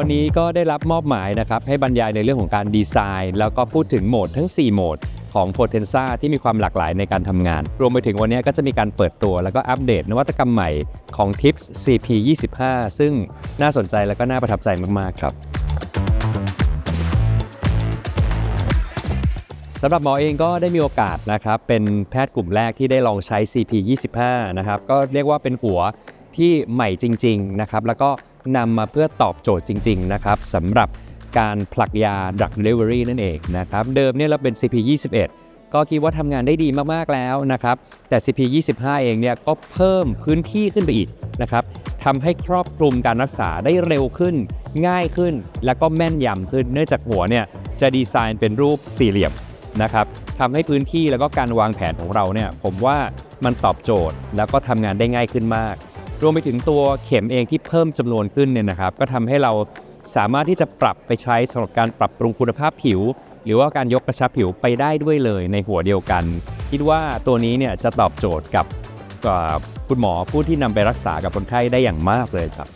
วันนี้ก็ได้รับมอบหมายนะครับให้บรรยายในเรื่องของการดีไซน์ แล้วก็พูดถึงโหมดทั้ง 4 โหมดของ Potenza ที่มีความหลากหลายในการทำงาน รวมไปถึงวันนี้ก็จะมีการเปิดตัวแล้วก็อัปเดตนวัตกรรมใหม่ของ Tips CP 25ซึ่งน่าสนใจแล้วก็น่าประทับใจมาก ๆ ครับสำหรับหมอเองก็ได้มีโอกาสนะครับเป็นแพทย์กลุ่มแรกที่ได้ลองใช้ CP 25นะครับก็เรียกว่าเป็นหัวที่ใหม่จริง ๆ นะครับ แล้วก็ นำมาเพื่อตอบโจทย์จริง ๆ นะครับสำหรับการผลักยา drug delivery นั่นเองนะครับ เดิมเนี่ยเราเป็น CP 21 ก็คิดว่าทำงานได้ดีมากๆแล้วนะครับ แต่ CP 25 เองเนี่ยก็เพิ่มพื้นที่ขึ้นไปอีกนะครับทำให้ครอบคลุมการรักษาได้เร็วขึ้น ง่ายขึ้น แล้วก็แม่นยำขึ้น เนื่องจากหัวเนี่ยจะดีไซน์เป็นรูปสี่เหลี่ยมนะครับทำให้พื้นที่แล้วก็การวางแผนของเราเนี่ยผมว่ามันตอบโจทย์แล้วก็ทำงานได้ง่ายขึ้นมาก รวมไปถึงตัวเข็มเองที่เพิ่มจำนวนขึ้นเนี่ยนะครับ ก็ทำให้เราสามารถที่จะปรับไปใช้สำหรับการปรับปรุงคุณภาพผิว หรือว่าการยกกระชับผิวไปได้ด้วยเลยในหัวเดียวกัน คิดว่าตัวนี้เนี่ยจะตอบโจทย์กับคุณหมอผู้ที่นำไปรักษากับคนไข้ได้อย่างมากเลยครับ